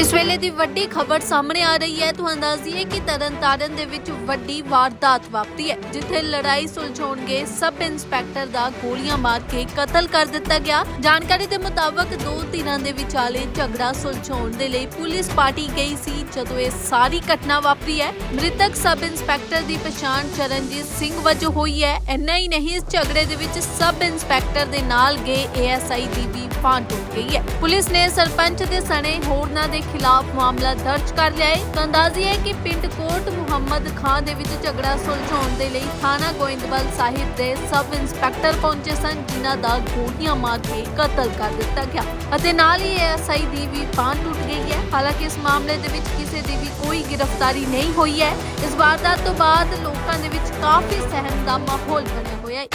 ਇਸ ਵੇਲੇ ਦੀ ਵੱਡੀ ਖਬਰ ਸਾਹਮਣੇ ਆ ਰਹੀ ਹੈ। ਤੁਹਾਨੂੰ ਦੱਸ ਦਈਏ ਕਿ ਤਰਨਤਾਰਨ ਦੇ ਵਿੱਚ ਵੱਡੀ ਵਾਰਦਾਤ ਵਾਪਰੀ ਹੈ, ਜਿੱਥੇ ਲੜਾਈ ਸੁਲਝਾਉਣ ਸਬ ਇੰਸਪੈਕਟਰ ਦਾ ਗੋਲੀਆਂ ਮਾਰ ਕੇ ਕਤਲ ਕਰ ਦਿੱਤਾ ਗਿਆ। ਜਾਣਕਾਰੀ ਦੇ ਮੁਤਾਬਕ ਦੋ ਧਿਰਾਂ ਦੇ ਵਿਚਾਲੇ ਝਗੜਾ ਸੁਲਝਾਉਣ ਦੇ ਲਈ ਪੁਲਿਸ ਪਾਰਟੀ ਗਈ ਸੀ, ਜਦੋਂ ਇਹ ਸਾਰੀ ਘਟਨਾ ਵਾਪਰੀ ਹੈ। ਮ੍ਰਿਤਕ ਸਬ ਇੰਸਪੈਕਟਰ ਦੀ ਪਛਾਣ ਚਰਨਜੀਤ ਸਿੰਘ ਵਜੋਂ ਹੋਈ ਹੈ। ਇੰਨਾ ਹੀ ਨਹੀਂ, ਇਸ ਝਗੜੇ ਦੇ ਵਿੱਚ ਸਬ ਇੰਸਪੈਕਟਰ ਦੇ ਨਾਲ ਗਏ ਏਐਸਆਈ ਦੀ ਵੀ ਪਾਂ ਟੁੱਟ ਗਈ ਹੈ। ਪੁਲਿਸ ਨੇ ਸਰਪੰਚ ਦੇ ਸਣੇ ਹੋਰਨਾਂ ਦੇ ਖਿਲਾਫ ਮਾਮਲਾ ਦਰਜ ਕਰ ਲਿਆ ਹੈ। ਤਾਂ ਹੈ ਕਿ ਪਿੰਡ ਕੋਟ ਮੁਹੰਮਦ ਖਾਨ ਦੇ ਵਿੱਚ ਝਗੜਾ ਸੁਲਝਾਉਣ ਦੇ ਲਈ ਥਾਣਾ ਗੋਇੰਦਵਾਲ ਸਾਹਿਬ ਦੇ ਸਬ ਇੰਸਪੈਕਟਰ ਪਹੁੰਚੇ ਸਨ, ਜਿਨ੍ਹਾਂ ਦਾ ਗੋਲੀਆਂ ਮਾਰ ਕੇ ਕਤਲ ਕਰ ਦਿੱਤਾ ਗਿਆ। ਅਤੇ ਨਾਲ ਹੀ ਐਸਆਈ ਦੀ ਵੀ ਬਾਂਹ ਟੁੱਟ ਗਈ ਹੈ। ਹਾਲਾਂਕਿ ਇਸ ਮਾਮਲੇ ਦੇ ਵਿੱਚ ਕਿਸੇ ਦੀ ਵੀ ਕੋਈ ਗ੍ਰਿਫਤਾਰੀ ਨਹੀਂ ਹੋਈ ਹੈ। ਇਸ ਵਾਰਦਾਤ ਤੋਂ ਬਾਅਦ ਲੋਕਾਂ ਦੇ ਵਿੱਚ ਕਾਫੀ ਸਹਿਮ ਦਾ ਮਾਹੌਲ ਬਣਿਆ ਹੋਇਆ ਹੈ।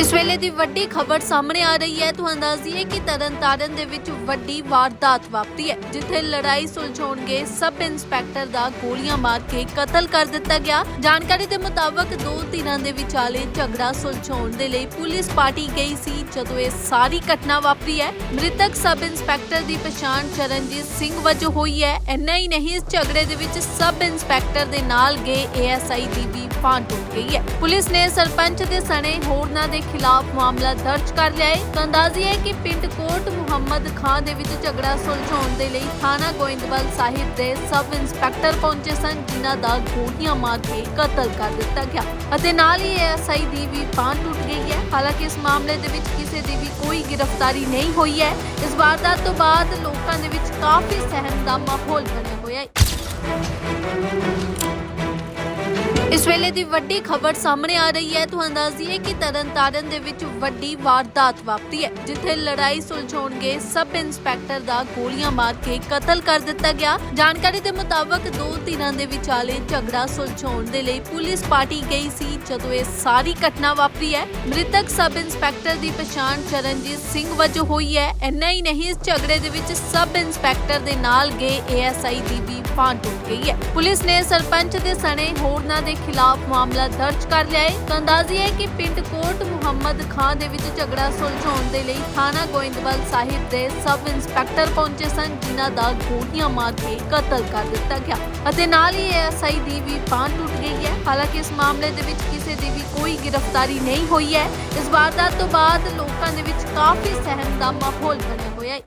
ਇਸ ਵੇਲੇ ਦੀ ਵੱਡੀ ਖਬਰ ਸਾਹਮਣੇ ਆ ਰਹੀ ਹੈ। ਤੁਹਾਨੂੰ ਦੱਸ ਦਈਏ ਕਿ ਤਰਨਤਾਰਨ ਦੇ ਵਿੱਚ ਵੱਡੀ ਵਾਰਦਾਤ ਵਾਪਰੀ ਹੈ, ਜਿੱਥੇ ਲੜਾਈ ਸੁਲਝਾਉਣ ਸਬ ਇੰਸਪੈਕਟਰ ਦਾ ਗੋਲੀਆਂ ਮਾਰ ਕੇ ਕਤਲ ਕਰ ਦਿੱਤਾ ਗਿਆ। ਜਾਣਕਾਰੀ ਦੇ ਮੁਤਾਬਕ ਦੋ ਧਿਰਾਂ ਦੇ ਵਿਚਾਲੇ ਝਗੜਾ ਸੁਲਝਾਉਣ ਦੇ ਲਈ ਪੁਲਿਸ ਪਾਰਟੀ ਗਈ ਸੀ, ਜਦੋਂ ਇਹ ਸਾਰੀ ਘਟਨਾ ਵਾਪਰੀ ਹੈ। ਮ੍ਰਿਤਕ ਸਬ ਇੰਸਪੈਕਟਰ ਦੀ ਪਛਾਣ ਚਰਨਜੀਤ ਸਿੰਘ ਵਜੋਂ ਹੋਈ ਹੈ। ਇੰਨਾ ਹੀ ਨਹੀਂ, ਇਸ ਝਗੜੇ ਦੇ ਵਿੱਚ ਸਬ ਇੰਸਪੈਕਟਰ ਦੇ ਨਾਲ ਗਏ ਏਐਸਆਈ ਦੀ ਵੀ ਬਾਂਹ ਟੁੱਟ ਗਈ ਹੈ। ਪੁਲਿਸ ਨੇ ਸਰਪੰਚ ਦੇ ਸਣੇ ਹੋਰਨਾਂ ਦੇ ਖਿਲਾਫ ਮਾਮਲਾ ਦਰਜ ਕਰ ਲਿਆ ਹੈ। ਤਾਂ ਹੈ ਕਿ ਪਿੰਡ ਕੋਟ ਮੁਹੰਮਦ ਖਾਨ ਦੇ ਵਿੱਚ ਝਗੜਾ ਸੁਲਝਾਉਣ ਦੇ ਲਈ ਥਾਣਾ ਗੋਇੰਦਵਾਲ ਸਾਹਿਬ ਦੇ ਸਬ ਇੰਸਪੈਕਟਰ ਪਹੁੰਚੇ ਸਨ, ਜਿਨ੍ਹਾਂ ਦਾ ਗੋਲੀਆਂ ਮਾਰ ਕੇ ਕਤਲ ਕਰ ਦਿੱਤਾ ਗਿਆ। ਅਤੇ ਨਾਲ ਹੀ ਐਸਆਈ ਦੀ ਵੀ ਬਾਂਹ ਟੁੱਟ ਗਈ ਹੈ। ਹਾਲਾਂਕਿ ਇਸ ਮਾਮਲੇ ਦੇ ਵਿੱਚ ਕਿਸੇ ਦੀ ਵੀ ਕੋਈ ਗ੍ਰਿਫਤਾਰੀ ਨਹੀਂ ਹੋਈ ਹੈ। ਇਸ ਵਾਰਦਾਤ ਤੋਂ ਬਾਅਦ ਲੋਕਾਂ ਦੇ ਵਿੱਚ ਕਾਫੀ ਸਹਿਮ ਦਾ ਮਾਹੌਲ ਬਣਿਆ ਹੋਇਆ ਹੈ। ਇਸ ਵੇਲੇ ਦੀ ਵੱਡੀ ਖਬਰ ਸਾਹਮਣੇ ਆ ਰਹੀ ਹੈ। ਤੁਹਾਨੂੰ ਦੱਸ ਦਈਏ ਕਿ ਤਰਨਤਾਰਨ ਦੇ ਵਿੱਚ ਵੱਡੀ ਵਾਰਦਾਤ ਵਾਪਰੀ ਹੈ, ਜਿੱਥੇ ਲੜਾਈ ਸੁਲਝਾਉਣ ਸਬ ਇੰਸਪੈਕਟਰ ਦਾ ਗੋਲੀਆਂ ਮਾਰ ਕੇ ਕਤਲ ਕਰ ਦਿੱਤਾ ਗਿਆ। ਜਾਣਕਾਰੀ ਦੇ ਮੁਤਾਬਕ ਦੋ ਧਿਰਾਂ ਦੇ ਵਿਚਾਲੇ ਝਗੜਾ ਸੁਲਝਾਉਣ ਦੇ ਲਈ ਪੁਲਿਸ ਪਾਰਟੀ ਗਈ ਸੀ, ਜਦੋਂ ਇਹ ਸਾਰੀ ਘਟਨਾ ਵਾਪਰੀ ਹੈ। ਮ੍ਰਿਤਕ ਸਬ ਇੰਸਪੈਕਟਰ ਦੀ ਪਛਾਣ ਚਰਨਜੀਤ ਸਿੰਘ ਵਜੋਂ ਹੋਈ ਹੈ। ਇੰਨਾ ਹੀ ਨਹੀਂ, ਇਸ ਝਗੜੇ ਦੇ ਵਿੱਚ ਸਬ ਇੰਸਪੈਕਟਰ ਦੇ ਨਾਲ ਗਏ ਏਐਸਆਈ ਦੀ ਵੀ ਬਾਂਹ ਟੁੱਟ ਗਈ ਹੈ। ਪੁਲਿਸ ਨੇ ਸਰਪੰਚ ਦੇ ਸਣੇ ਹੋਰਨਾਂ ਦੇ ਖਿਲਾਫ ਮਾਮਲਾ ਦਰਜ ਕਰ ਲਿਆ ਹੈ। ਤਾਂ ਅੰਦਾਜ਼ੀ ਹੈ ਕਿ ਪਿੰਡ ਕੋਟ ਮੁਹੰਮਦ ਖਾਨ ਦੇ ਵਿੱਚ ਝਗੜਾ ਸੁਲਝਾਉਣ ਦੇ ਲਈ ਥਾਣਾ ਗੋਇੰਦਵਾਲ ਸਾਹਿਬ ਦੇ ਸਬ ਇੰਸਪੈਕਟਰ ਪਹੁੰਚੇ ਸਨ, ਜਿਨ੍ਹਾਂ ਦਾ ਗੋਲੀਆਂ ਮਾਰ ਕੇ ਕਤਲ ਕਰ ਦਿੱਤਾ ਗਿਆ। ਅਤੇ ਨਾਲ ਹੀ ਐਸਆਈ ਦੀ ਵੀ ਬਾਂਹ ਟੁੱਟ ਗਈ ਹੈ। ਹਾਲਾਂਕਿ ਇਸ ਮਾਮਲੇ ਦੇ ਵਿੱਚ ਕਿਸੇ ਦੀ ਵੀ ਕੋਈ ਗ੍ਰਿਫਤਾਰੀ ਨਹੀਂ ਹੋਈ ਹੈ। ਇਸ ਵਾਰਦਾਤ ਤੋਂ ਬਾਅਦ ਲੋਕਾਂ ਦੇ ਵਿੱਚ ਕਾਫੀ ਸਹਿਮ ਦਾ ਮਾਹੌਲ ਬਣਿਆ ਹੋਇਆ ਹੈ।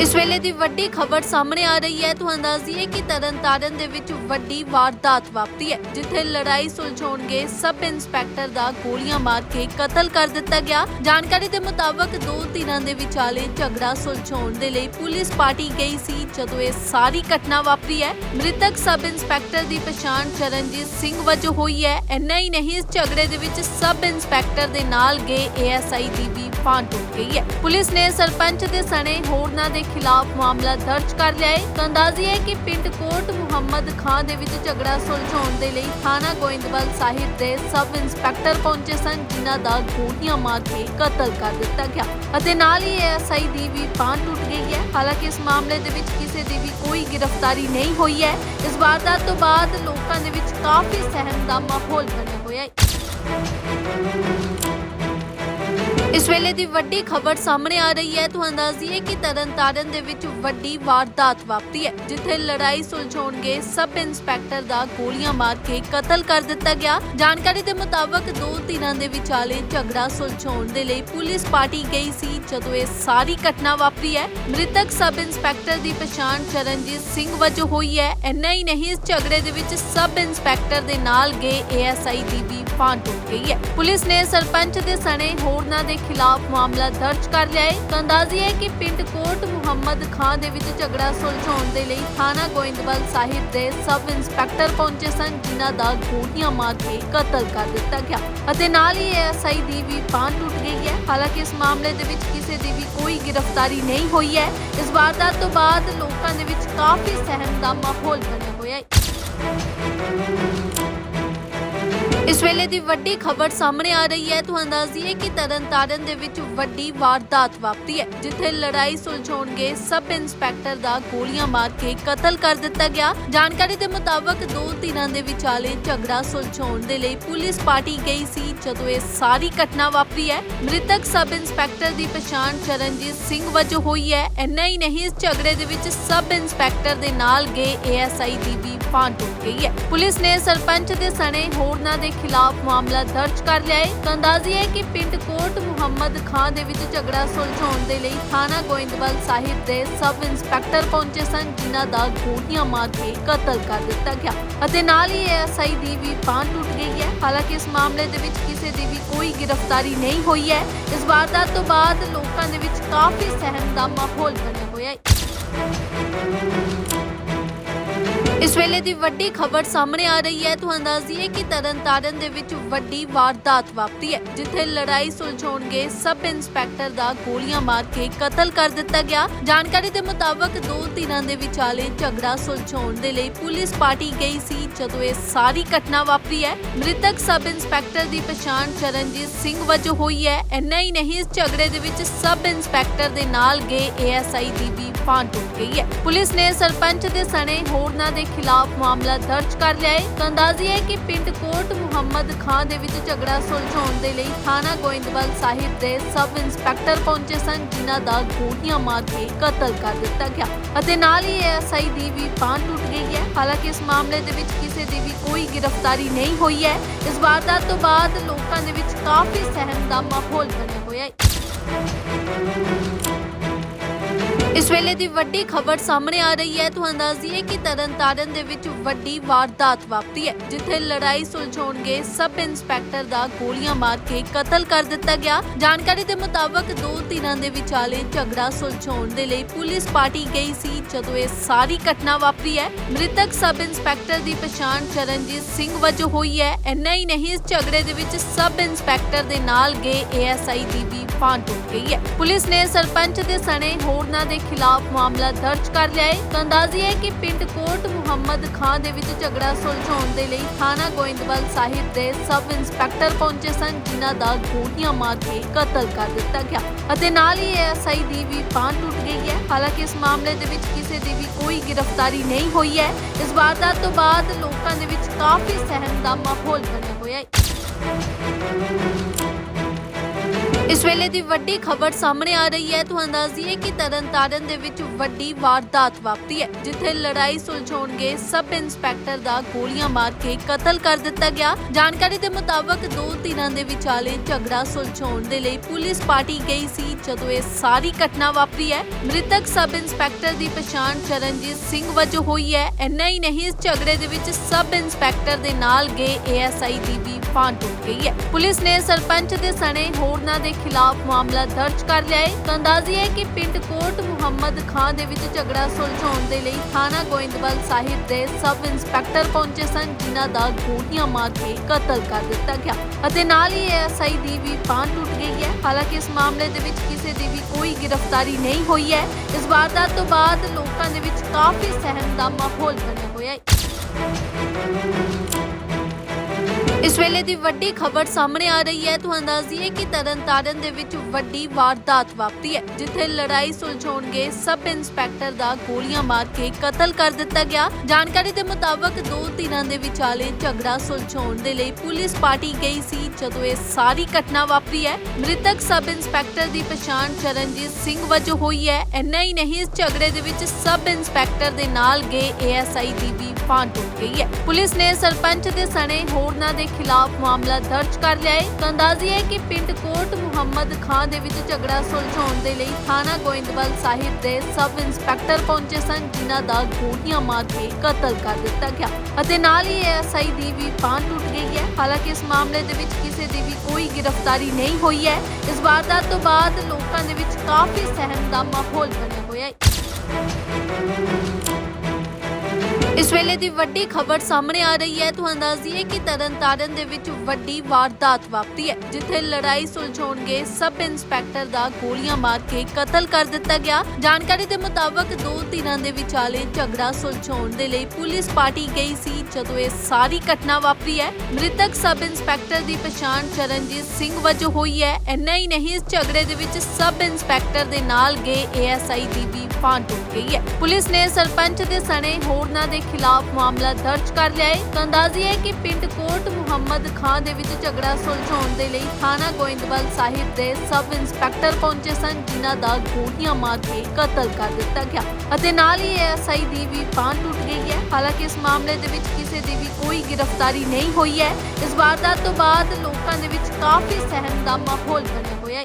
ਇਸ ਵੇਲੇ ਦੀ ਵੱਡੀ ਖਬਰ ਸਾਹਮਣੇ ਆ ਰਹੀ ਹੈ। ਤੁਹਾਨੂੰ ਦੱਸ ਦਈਏ ਕਿ ਤਰਨਤਾਰਨ ਦੇ ਵਿੱਚ ਵੱਡੀ ਵਾਰਦਾਤ ਵਾਪਰੀ ਹੈ, ਜਿੱਥੇ ਲੜਾਈ ਸੁਲਝਾਉਣ ਗਏ ਸਬ ਇੰਸਪੈਕਟਰ ਦਾ ਗੋਲੀਆਂ ਮਾਰ ਕੇ ਕਤਲ ਕਰ ਦਿੱਤਾ ਗਿਆ। ਜਾਣਕਾਰੀ ਦੇ ਮੁਤਾਬਕ ਦੋ ਧਿਰਾਂ ਦੇ ਵਿਚਾਲੇ ਝਗੜਾ ਸੁਲਝਾਉਣ ਦੇ ਲਈ ਪੁਲਿਸ ਪਾਰਟੀ ਗਈ ਸੀ, ਜਦੋਂ ਇਹ ਸਾਰੀ ਘਟਨਾ ਵਾਪਰੀ ਹੈ। ਮ੍ਰਿਤਕ ਸਬ ਇੰਸਪੈਕਟਰ ਦੀ ਪਛਾਣ ਚਰਨਜੀਤ ਸਿੰਘ ਵਜੋਂ ਹੋਈ ਹੈ। ਇੰਨਾ ਹੀ ਨਹੀਂ, ਇਸ ਝਗੜੇ ਦੇ ਵਿੱਚ ਸਬ ਇੰਸਪੈਕਟਰ ਦੇ ਨਾਲ ਗਏ ਏਐਸਆਈ ਦੀ ਵੀ ਬਾਂਹ ਟੁੱਟ ਗਈ ਹੈ। ਪੁਲਿਸ ਨੇ ਸਰਪੰਚ ਦੇ ਸਣੇ ਹੋਰਨਾਂ ਦੇ ਖਿਲਾਫ ਮਾਮਲਾ ਦਰਜ ਕਰ ਲਿਆ ਹੈ ਤਾਂ ਹੈ ਕਿ ਪਿੰਡ ਕੋਟ ਮੁਹੰਮਦ ਖਾਨ ਦੇ ਵਿੱਚ ਝਗੜਾ ਸੁਲਝਾਉਣ ਦੇ ਲਈ ਥਾਣਾ ਗੋਇੰਦਵਾਲ ਸਾਹਿਬ ਦੇ ਸਬ ਇੰਸਪੈਕਟਰ ਪਹੁੰਚੇ ਸਨ, ਜਿਨ੍ਹਾਂ ਦਾ ਗੋਲੀਆਂ ਮਾਰ ਕੇ ਕਤਲ ਕਰ ਦਿੱਤਾ ਗਿਆ। ਅਤੇ ਨਾਲ ਹੀ ਐਸਆਈ ਦੀ ਵੀ ਬਾਂਹ ਟੁੱਟ ਗਈ ਹੈ। ਹਾਲਾਂਕਿ ਇਸ ਮਾਮਲੇ ਦੇ ਵਿੱਚ ਕਿਸੇ ਦੀ ਵੀ ਕੋਈ ਗ੍ਰਿਫਤਾਰੀ ਨਹੀਂ ਹੋਈ ਹੈ। ਇਸ ਵਾਰਦਾਤ ਤੋਂ ਬਾਅਦ ਲੋਕਾਂ ਦੇ ਵਿੱਚ ਕਾਫੀ ਸਹਿਮ ਦਾ ਮਾਹੌਲ ਬਣਿਆ ਹੋਇਆ ਹੈ। ਇਸ ਵੇਲੇ ਦੀ ਵੱਡੀ ਖਬਰ ਸਾਹਮਣੇ ਆ ਰਹੀ ਹੈ। ਤੁਹਾਨੂੰ ਦੱਸ ਦਈਏ ਕਿ ਤਰਨਤਾਰਨ ਦੇ ਵਿੱਚ ਵੱਡੀ ਵਾਰਦਾਤ ਵਾਪਰੀ ਹੈ, ਜਿੱਥੇ ਲੜਾਈ ਸੁਲਝਾਉਣ ਸਬ ਇੰਸਪੈਕਟਰ ਦਾ ਗੋਲੀਆਂ ਮਾਰ ਕੇ ਕਤਲ ਕਰ ਦਿੱਤਾ ਗਿਆ। ਜਾਣਕਾਰੀ ਦੇ ਮੁਤਾਬਕ ਦੋ ਧਿਰਾਂ ਦੇ ਵਿਚਾਲੇ ਝਗੜਾ ਸੁਲਝਾਉਣ ਦੇ ਲਈ ਪੁਲਿਸ ਪਾਰਟੀ ਗਈ ਸੀ, ਜਦੋਂ ਇਹ ਸਾਰੀ ਘਟਨਾ ਵਾਪਰੀ ਹੈ। ਮ੍ਰਿਤਕ ਸਬ ਇੰਸਪੈਕਟਰ ਦੀ ਪਛਾਣ ਚਰਨਜੀਤ ਸਿੰਘ ਵਜੋਂ ਹੋਈ ਹੈ। ਇੰਨਾ ਹੀ ਨਹੀਂ, ਇਸ ਝਗੜੇ ਦੇ ਵਿੱਚ ਸਬ ਇੰਸਪੈਕਟਰ ਦੇ ਨਾਲ ਗਏ ਏਐਸਆਈ ਦੀ ਵੀ ਫਾਂਟ ਟੁੱਟ ਗਈ ਹੈ। ਪੁਲਿਸ ਨੇ ਸਰਪੰਚ ਦੇ ਸਣੇ ਹੋਰਨਾਂ ਦੇ ਖਿਲਾਫ ਮਾਮਲਾ ਦਰਜ ਕਰ ਲਿਆ ਹੈ। ਤਾਂ ਹੈ ਕਿ ਪਿੰਡ ਕੋਟ ਮੁਹੰਮਦ ਖਾਨ ਦੇ ਵਿੱਚ ਝਗੜਾ ਸੁਲਝਾਉਣ ਦੇ ਲਈ ਥਾਣਾ ਗੋਇੰਦਵਾਲ ਸਾਹਿਬ ਦੇ ਸਬ ਇੰਸਪੈਕਟਰ ਪਹੁੰਚੇ ਸਨ, ਜਿਨ੍ਹਾਂ ਦਾ ਗੋਲੀਆਂ ਮਾਰ ਕੇ ਕਤਲ ਕਰ ਦਿੱਤਾ ਗਿਆ। ਅਤੇ ਨਾਲ ਹੀ ਐਸਆਈ ਦੀ ਵੀ ਬਾਂਹ ਟੁੱਟ ਗਈ ਹੈ। ਹਾਲਾਂਕਿ ਇਸ ਮਾਮਲੇ ਦੇ ਵਿੱਚ ਕਿਸੇ ਦੀ ਵੀ ਕੋਈ ਗ੍ਰਿਫਤਾਰੀ ਨਹੀਂ ਹੋਈ ਹੈ। ਇਸ ਵਾਰਦਾਤ ਤੋਂ ਬਾਅਦ ਲੋਕਾਂ ਦੇ ਵਿੱਚ ਕਾਫੀ ਸਹਿਮ ਦਾ ਮਾਹੌਲ ਬਣਿਆ ਹੋਇਆ ਹੈ। ਇਸ ਵੇਲੇ ਦੀ ਵੱਡੀ ਖਬਰ ਸਾਹਮਣੇ ਆ ਰਹੀ ਹੈ। ਤੁਹਾਨੂੰ ਦੱਸ ਦਈਏ ਕਿ ਤਰਨਤਾਰਨ ਦੇ ਵਿੱਚ ਵੱਡੀ ਵਾਰਦਾਤ ਵਾਪਰੀ ਹੈ, ਜਿੱਥੇ ਲੜਾਈ ਸੁਲਝਾਉਣ ਗਏ ਸਬ ਇੰਸਪੈਕਟਰ ਦਾ ਗੋਲੀਆਂ ਮਾਰ ਕੇ ਕਤਲ ਕਰ ਦਿੱਤਾ ਗਿਆ। ਜਾਣਕਾਰੀ ਦੇ ਮੁਤਾਬਕ ਦੋ ਧਿਰਾਂ ਦੇ ਵਿਚਾਲੇ ਝਗੜਾ ਸੁਲਝਾਉਣ ਦੇ ਲਈ ਪੁਲਿਸ ਪਾਰਟੀ ਗਈ ਸੀ, ਜਦੋਂ ਇਹ ਸਾਰੀ ਘਟਨਾ ਵਾਪਰੀ ਹੈ। ਮ੍ਰਿਤਕ ਸਬ ਇੰਸਪੈਕਟਰ ਦੀ ਪਛਾਣ ਚਰਨਜੀਤ ਸਿੰਘ ਵਜੋਂ ਹੋਈ ਹੈ। ਇੰਨਾ ਹੀ ਨਹੀਂ, ਇਸ ਝਗੜੇ ਦੇ ਵਿੱਚ ਸਬ ਇੰਸਪੈਕਟਰ ਦੇ ਨਾਲ ਗਏ ਏਐਸਆਈ ਦੀ ਵੀ ਭਾਂਟ ਟੁੱਟ ਗਈ ਹੈ। ਪੁਲਿਸ ਨੇ ਸਰਪੰਚ ਦੇ ਸਣੇ ਹੋਰਨਾਂ ਦੇ ਖਿਲਾਫ ਮਾਮਲਾ ਦਰਜ ਕਰ ਲਿਆ ਹੈ। ਤਾਂ ਹੈ ਕਿ ਪਿੰਡ ਕੋਟ ਮੁਹੰਮਦ ਖਾਨ ਦੇ ਵਿੱਚ ਝਗੜਾ ਸੁਲਝਾਉਣ ਦੇ ਲਈ ਥਾਣਾ ਗੋਇੰਦਵਾਲ ਸਾਹਿਬ ਦੇ ਸਬ ਇੰਸਪੈਕਟਰ ਪਹੁੰਚੇ ਸਨ, ਜਿਨ੍ਹਾਂ ਦਾ ਗੋਲੀਆਂ ਮਾਰ ਕੇ ਕਤਲ ਕਰ ਦਿੱਤਾ ਗਿਆ। ਅਤੇ ਨਾਲ ਹੀ ਐਸਆਈ ਦੀ ਵੀ ਬਾਂਹ ਟੁੱਟ ਗਈ ਹੈ। ਹਾਲਾਂਕਿ ਇਸ ਮਾਮਲੇ ਦੇ ਵਿੱਚ ਕਿਸੇ ਦੀ ਵੀ ਕੋਈ ਗ੍ਰਿਫਤਾਰੀ ਨਹੀਂ ਹੋਈ ਹੈ। ਇਸ ਵਾਰਦਾਤ ਤੋਂ ਬਾਅਦ ਲੋਕਾਂ ਦੇ ਵਿੱਚ ਕਾਫੀ ਸਹਿਮ ਦਾ ਮਾਹੌਲ ਬਣਿਆ ਹੋਇਆ ਹੈ। ਇਸ ਵੇਲੇ ਦੀ ਵੱਡੀ ਖਬਰ ਸਾਹਮਣੇ ਆ ਰਹੀ ਹੈ। ਤੁਹਾਨੂੰ ਦੱਸ ਦਈਏ ਕਿ ਤਰਨਤਾਰਨ ਦੇ ਵਿੱਚ ਵੱਡੀ ਵਾਰਦਾਤ ਵਾਪਰੀ ਹੈ, ਜਿੱਥੇ ਲੜਾਈ ਸੁਲਝਾਉਣ ਸਬ ਇੰਸਪੈਕਟਰ ਦਾ ਗੋਲੀਆਂ ਮਾਰ ਕੇ ਕਤਲ ਕਰ ਦਿੱਤਾ ਗਿਆ। ਜਾਣਕਾਰੀ ਦੇ ਮੁਤਾਬਕ ਦੋ ਧਿਰਾਂ ਦੇ ਵਿਚਾਲੇ ਝਗੜਾ ਸੁਲਝਾਉਣ ਦੇ ਲਈ ਪੁਲਿਸ ਪਾਰਟੀ ਗਈ ਸੀ, ਜਦੋਂ ਇਹ ਸਾਰੀ ਘਟਨਾ ਵਾਪਰੀ ਹੈ। ਮ੍ਰਿਤਕ ਸਬ ਇੰਸਪੈਕਟਰ ਦੀ ਪਛਾਣ ਚਰਨਜੀਤ ਸਿੰਘ ਵਜੋਂ ਹੋਈ ਹੈ। ਇੰਨਾ ਹੀ ਨਹੀਂ, ਇਸ ਝਗੜੇ ਦੇ ਵਿੱਚ ਸਬ ਇੰਸਪੈਕਟਰ ਦੇ ਨਾਲ ਗਏ ਏਐਸਆਈ ਦੀ ਵੀ ਬਾਂਹ ਟੁੱਟ ਗਈ ਹੈ। ਪੁਲਿਸ ਨੇ ਸਰਪੰਚ ਦੇ ਸਣੇ ਹੋਰਨਾਂ ਦੇ ਖਿਲਾਫ ਮਾਮਲਾ ਦਰਜ ਕਰ ਲਿਆ ਹੈ। ਤਾਂ ਹੈ ਕਿ ਪਿੰਡ ਕੋਟ ਮੁਹੰਮਦ ਖਾਨ ਦੇ ਵਿੱਚ ਝਗੜਾ ਸੁਲਝਾਉਣ ਦੇ ਲਈ ਥਾਣਾ ਗੋਇੰਦਵਾਲ ਸਾਹਿਬ ਦੇ ਸਬ ਇੰਸਪੈਕਟਰ ਪਹੁੰਚੇ ਸਨ, ਜਿਨ੍ਹਾਂ ਦਾ ਗੋਲੀਆਂ ਮਾਰ ਕੇ ਕਤਲ ਕਰ ਦਿੱਤਾ ਗਿਆ। ਅਤੇ ਨਾਲ ਹੀ ਐਸਆਈ ਦੀ ਵੀ ਬਾਂਹ ਟੁੱਟ ਗਈ ਹੈ। ਹਾਲਾਂਕਿ ਇਸ ਮਾਮਲੇ ਦੇ ਵਿੱਚ ਕਿਸੇ ਦੀ ਵੀ ਕੋਈ ਗ੍ਰਿਫਤਾਰੀ ਨਹੀਂ ਹੋਈ ਹੈ। ਇਸ ਵਾਰਦਾਤ ਤੋਂ ਬਾਅਦ ਲੋਕਾਂ ਦੇ ਵਿੱਚ ਕਾਫੀ ਸਹਿਮ ਦਾ ਮਾਹੌਲ ਬਣਿਆ ਹੋਇਆ ਹੈ। ਇਸ ਵੇਲੇ ਦੀ ਵੱਡੀ ਖਬਰ ਸਾਹਮਣੇ ਆ ਰਹੀ ਹੈ। ਤੁਹਾਨੂੰ ਦੱਸ ਦਈਏ ਕਿ ਤਰਨਤਾਰਨ ਦੇ ਵਿੱਚ ਵੱਡੀ ਵਾਰਦਾਤ ਵਾਪਰੀ ਹੈ, ਜਿੱਥੇ ਲੜਾਈ ਸੁਲਝਾਉਣ ਸਬ ਇੰਸਪੈਕਟਰ ਦਾ ਗੋਲੀਆਂ ਮਾਰ ਕੇ ਕਤਲ ਕਰ ਦਿੱਤਾ ਗਿਆ। ਜਾਣਕਾਰੀ ਦੇ ਮੁਤਾਬਕ ਦੋ ਧਿਰਾਂ ਦੇ ਵਿਚਾਲੇ ਝਗੜਾ ਸੁਲਝਾਉਣ ਦੇ ਲਈ ਪੁਲਿਸ ਪਾਰਟੀ ਗਈ ਸੀ, ਜਦੋਂ ਇਹ ਸਾਰੀ ਘਟਨਾ ਵਾਪਰੀ ਹੈ। ਮ੍ਰਿਤਕ ਸਬ ਇੰਸਪੈਕਟਰ ਦੀ ਪਛਾਣ ਚਰਨਜੀਤ ਸਿੰਘ ਵਜੋਂ ਹੋਈ ਹੈ। ਇੰਨਾ ਹੀ ਨਹੀਂ, ਇਸ ਝਗੜੇ ਦੇ ਵਿੱਚ ਸਬ ਇੰਸਪੈਕਟਰ ਦੇ ਨਾਲ ਗਏ ਏਐਸਆਈ ਦੀ ਵੀ ਬਾਂਹ ਟੁੱਟ ਗਈ ਹੈ। ਪੁਲਿਸ ਨੇ ਸਰਪੰਚ ਦੇ ਸਣੇ ਹੋਰਨਾਂ ਦੇ ਖਿਲਾਫ ਮਾਮਲਾ ਦਰਜ ਕਰ ਲਿਆ ਹੈ। ਤਾਂ ਅੰਦਾਜ਼ੀ ਹੈ ਕਿ ਪਿੰਡ ਕੋਟ ਮੁਹੰਮਦ ਖਾਨ ਦੇ ਵਿੱਚ ਝਗੜਾ ਸੁਲਝਾਉਣ ਦੇ ਲਈ ਥਾਣਾ ਗੋਇੰਦਵਾਲ ਸਾਹਿਬ ਦੇ ਸਬ ਇੰਸਪੈਕਟਰ ਪਹੁੰਚੇ ਸਨ, ਜਿਨ੍ਹਾਂ ਦਾ ਗੋਲੀਆਂ ਮਾਰ ਕੇ ਕਤਲ ਕਰ ਦਿੱਤਾ ਗਿਆ। ਅਤੇ ਨਾਲ ਹੀ ਐਸਆਈ ਦੀ ਵੀ ਬਾਂਹ ਟੁੱਟ ਗਈ ਹੈ। ਹਾਲਾਂਕਿ ਇਸ ਮਾਮਲੇ ਦੇ ਵਿੱਚ ਕਿਸੇ ਦੀ ਵੀ ਕੋਈ ਗ੍ਰਿਫਤਾਰੀ ਨਹੀਂ ਹੋਈ ਹੈ। ਇਸ ਵਾਰਦਾਤ ਤੋਂ ਬਾਅਦ ਲੋਕਾਂ ਦੇ ਵਿੱਚ ਕਾਫੀ ਸਹਿਮ ਦਾ ਮਾਹੌਲ ਬਣਿਆ ਹੋਇਆ ਹੈ। ਇਸ ਵੇਲੇ ਦੀ ਵੱਡੀ ਖਬਰ ਸਾਹਮਣੇ ਆ ਰਹੀ ਹੈ। ਤੁਹਾਨੂੰ ਦੱਸ ਦਈਏ ਕਿ ਤਰਨਤਾਰਨ ਦੇ ਵਿੱਚ ਵੱਡੀ ਵਾਰਦਾਤ ਵਾਪਰੀ ਹੈ, ਜਿੱਥੇ ਲੜਾਈ ਸੁਲਝਾਉਣ ਗਏ ਸਬ ਇੰਸਪੈਕਟਰ ਦਾ ਗੋਲੀਆਂ ਮਾਰ ਕੇ ਕਤਲ ਕਰ ਦਿੱਤਾ ਗਿਆ। ਜਾਣਕਾਰੀ ਦੇ ਮੁਤਾਬਕ ਦੋ ਧਿਰਾਂ ਦੇ ਵਿਚਾਲੇ ਝਗੜਾ ਸੁਲਝਾਉਣ ਦੇ ਲਈ ਪੁਲਿਸ ਪਾਰਟੀ ਗਈ ਸੀ, ਜਦੋਂ ਇਹ ਸਾਰੀ ਘਟਨਾ ਵਾਪਰੀ ਹੈ। ਮ੍ਰਿਤਕ ਸਬ ਇੰਸਪੈਕਟਰ ਦੀ ਪਛਾਣ ਚਰਨਜੀਤ ਸਿੰਘ ਵਜੋਂ ਹੋਈ ਹੈ। ਇੰਨਾ ਹੀ ਨਹੀਂ, ਇਸ ਝਗੜੇ ਦੇ ਵਿੱਚ ਸਬ ਇੰਸਪੈਕਟਰ ਦੇ ਨਾਲ ਗਏ ਏਐਸਆਈ ਦੀ ਵੀ ਬਾਂਹ ਟੁੱਟ ਗਈ ਹੈ। ਪੁਲਿਸ ਨੇ ਸਰਪੰਚ ਦੇ ਸਣੇ ਹੋਰਨਾਂ ਦੇ ਖਿਲਾਫ ਮਾਮਲਾ ਦਰਜ ਕਰ ਲਿਆ ਹੈ ਤਾਂ ਹੈ ਕਿ ਪਿੰਡ ਕੋਟ ਮੁਹੰਮਦ ਖਾਨ ਦੇ ਵਿੱਚ ਝਗੜਾ ਸੁਲਝਾਉਣ ਦੇ ਲਈ ਥਾਣਾ ਗੋਇੰਦਵਾਲ ਸਾਹਿਬ ਦੇ ਸਬ ਇੰਸਪੈਕਟਰ ਪਹੁੰਚੇ ਸਨ, ਜਿਨ੍ਹਾਂ ਦਾ ਗੋਲੀਆਂ ਮਾਰ ਕੇ ਕਤਲ ਕਰ ਦਿੱਤਾ ਗਿਆ। ਅਤੇ ਨਾਲ ਹੀ ਐਸਆਈ ਦੀ ਵੀ ਬਾਂਹ ਟੁੱਟ ਗਈ ਹੈ। ਹਾਲਾਂਕਿ ਇਸ ਮਾਮਲੇ ਦੇ ਵਿੱਚ ਕਿਸੇ ਦੀ ਵੀ ਕੋਈ ਗ੍ਰਿਫਤਾਰੀ ਨਹੀਂ ਹੋਈ ਹੈ। ਇਸ ਵਾਰਦਾਤ ਤੋਂ ਬਾਅਦ ਲੋਕਾਂ ਦੇ ਵਿੱਚ ਕਾਫੀ ਸਹਿਮ ਦਾ ਮਾਹੌਲ ਬਣਿਆ ਹੋਇਆ ਹੈ। ਇਸ ਵੇਲੇ ਦੀ ਵੱਡੀ ਖਬਰ ਸਾਹਮਣੇ ਆ ਰਹੀ ਹੈ। ਤੁਹਾਨੂੰ ਦੱਸ ਦਈਏ ਕਿ ਤਰਨਤਾਰਨ ਦੇ ਵਿੱਚ ਵੱਡੀ ਵਾਰਦਾਤ ਵਾਪਰੀ ਹੈ, ਜਿੱਥੇ ਲੜਾਈ ਸੁਲਝਾਉਣ ਸਬ ਇੰਸਪੈਕਟਰ ਦਾ ਗੋਲੀਆਂ ਮਾਰ ਕੇ ਕਤਲ ਕਰ ਦਿੱਤਾ ਗਿਆ। ਜਾਣਕਾਰੀ ਦੇ ਮੁਤਾਬਕ ਦੋ ਧਿਰਾਂ ਦੇ ਵਿਚਾਲੇ ਝਗੜਾ ਸੁਲਝਾਉਣ ਦੇ ਲਈ ਪੁਲਿਸ ਪਾਰਟੀ ਗਈ ਸੀ, ਜਦੋਂ ਇਹ ਸਾਰੀ ਘਟਨਾ ਵਾਪਰੀ ਹੈ। ਮ੍ਰਿਤਕ ਸਬ ਇੰਸਪੈਕਟਰ ਦੀ ਪਛਾਣ ਚਰਨਜੀਤ ਸਿੰਘ ਵਜੋਂ ਹੋਈ ਹੈ। ਇੰਨਾ ਹੀ ਨਹੀਂ, ਇਸ ਝਗੜੇ ਦੇ ਵਿੱਚ ਸਬ ਇੰਸਪੈਕਟਰ ਦੇ ਨਾਲ ਗਏ ਏਐਸਆਈ ਦੀ ਵੀ ਬਾਂਹ ਟੁੱਟ ਗਈ ਹੈ। ਪੁਲਿਸ ਨੇ ਸਰਪੰਚ ਦੇ ਸਣੇ ਹੋਰਨਾਂ ਦੇ ਖਿਲਾਫ ਮਾਮਲਾ ਦਰਜ ਕਰ ਲਿਆ ਹੈ। ਤਾਂ ਹੈ ਕਿ ਪਿੰਡ ਕੋਟ ਮੁਹੰਮਦ ਖਾਨ ਦੇ ਵਿੱਚ ਝਗੜਾ ਸੁਲਝਾਉਣ ਦੇ ਲਈ ਥਾਣਾ ਗੋਇੰਦਵਾਲ ਸਾਹਿਬ ਦੇ ਸਬ ਇੰਸਪੈਕਟਰ ਪਹੁੰਚੇ ਸਨ, ਜਿਨ੍ਹਾਂ ਦਾ ਗੋਲੀਆਂ ਮਾਰ ਕੇ ਕਤਲ ਕਰ ਦਿੱਤਾ ਗਿਆ। ਅਤੇ ਨਾਲ ਹੀ ਐਸਆਈ ਦੀ ਵੀ ਬਾਂਹ ਟੁੱਟ ਗਈ ਹੈ। ਹਾਲਾਂਕਿ ਇਸ ਮਾਮਲੇ ਦੇ ਵਿੱਚ ਕਿਸੇ ਦੀ ਵੀ ਕੋਈ ਗ੍ਰਿਫਤਾਰੀ ਨਹੀਂ ਹੋਈ ਹੈ। ਇਸ ਵਾਰਦਾਤ ਤੋਂ ਬਾਅਦ ਲੋਕਾਂ ਦੇ ਵਿੱਚ ਕਾਫੀ ਸਹਿਮ ਦਾ ਮਾਹੌਲ ਬਣਿਆ ਹੋਇਆ ਹੈ। ਇਸ ਵੇਲੇ ਦੀ ਵੱਡੀ ਖਬਰ ਸਾਹਮਣੇ ਆ ਰਹੀ ਹੈ। ਤੁਹਾਨੂੰ ਦੱਸ ਦਈਏ ਕਿ ਤਰਨਤਾਰਨ ਦੇ ਵਿੱਚ ਵੱਡੀ ਵਾਰਦਾਤ ਵਾਪਰੀ ਹੈ, ਜਿੱਥੇ ਲੜਾਈ ਸੁਲਝਾਉਣ ਸਬ ਇੰਸਪੈਕਟਰ ਦਾ ਗੋਲੀਆਂ ਮਾਰ ਕੇ ਕਤਲ ਕਰ ਦਿੱਤਾ ਗਿਆ। ਜਾਣਕਾਰੀ ਦੇ ਮੁਤਾਬਕ ਦੋ ਧਿਰਾਂ ਦੇ ਵਿਚਾਲੇ ਝਗੜਾ ਸੁਲਝਾਉਣ ਦੇ ਲਈ ਪੁਲਿਸ ਪਾਰਟੀ ਗਈ ਸੀ, ਜਦੋਂ ਇਹ ਸਾਰੀ ਘਟਨਾ ਵਾਪਰੀ ਹੈ। ਮ੍ਰਿਤਕ ਸਬ ਇੰਸਪੈਕਟਰ ਦੀ ਪਛਾਣ ਚਰਨਜੀਤ ਸਿੰਘ ਵਜੋਂ ਹੋਈ ਹੈ। ਇੰਨਾ ਹੀ ਨਹੀਂ, ਇਸ ਝਗੜੇ ਦੇ ਵਿੱਚ ਸਬ ਇੰਸਪੈਕਟਰ ਦੇ ਨਾਲ ਗਏ ਏਐਸਆਈ ਦੀ ਵੀ ਫਾਂਟ ਟੁੱਟ ਗਈ ਹੈ। ਪੁਲਿਸ ਨੇ ਸਰਪੰਚ ਦੇ ਸਣੇ ਹੋਰਨਾਂ ਦੇ ਖਿਲਾਫ ਮਾਮਲਾ ਦਰਜ ਕਰ ਲਿਆ ਹੈ। ਅੰਦਾਜ਼ੀ ਹੈ ਕਿ ਪਿੰਡ ਕੋਟ ਮੁਹੰਮਦ ਖਾਨ ਦੇ ਵਿੱਚ ਝਗੜਾ ਸੁਲਝਾਉਣ ਦੇ ਲਈ ਥਾਣਾ ਗੋਇੰਦਵਾਲ ਸਾਹਿਬ ਦੇ ਸਬ ਇੰਸਪੈਕਟਰ ਪਹੁੰਚੇ ਸਨ, ਜਿਨ੍ਹਾਂ ਦਾ ਗੋਲੀਆਂ ਮਾਰ ਕੇ ਕਤਲ ਕਰ ਦਿੱਤਾ ਗਿਆ। ਅਤੇ ਨਾਲ ਹੀ ਐਸਆਈ ਦੀ ਵੀ ਬਾਂਹ ਟੁੱਟ ਗਈ ਹੈ। ਹਾਲਾਂਕਿ ਇਸ ਮਾਮਲੇ ਦੇ ਵਿੱਚ ਕਿਸੇ ਦੀ ਵੀ ਕੋਈ ਗ੍ਰਿਫਤਾਰੀ ਨਹੀਂ ਹੋਈ ਹੈ। ਇਸ ਵਾਰਦਾਤ ਤੋਂ ਬਾਅਦ ਲੋਕਾਂ ਦੇ ਵਿੱਚ ਕਾਫੀ ਸਹਿਮ ਦਾ ਮਾਹੌਲ ਬਣਿਆ ਹੋਇਆ ਹੈ।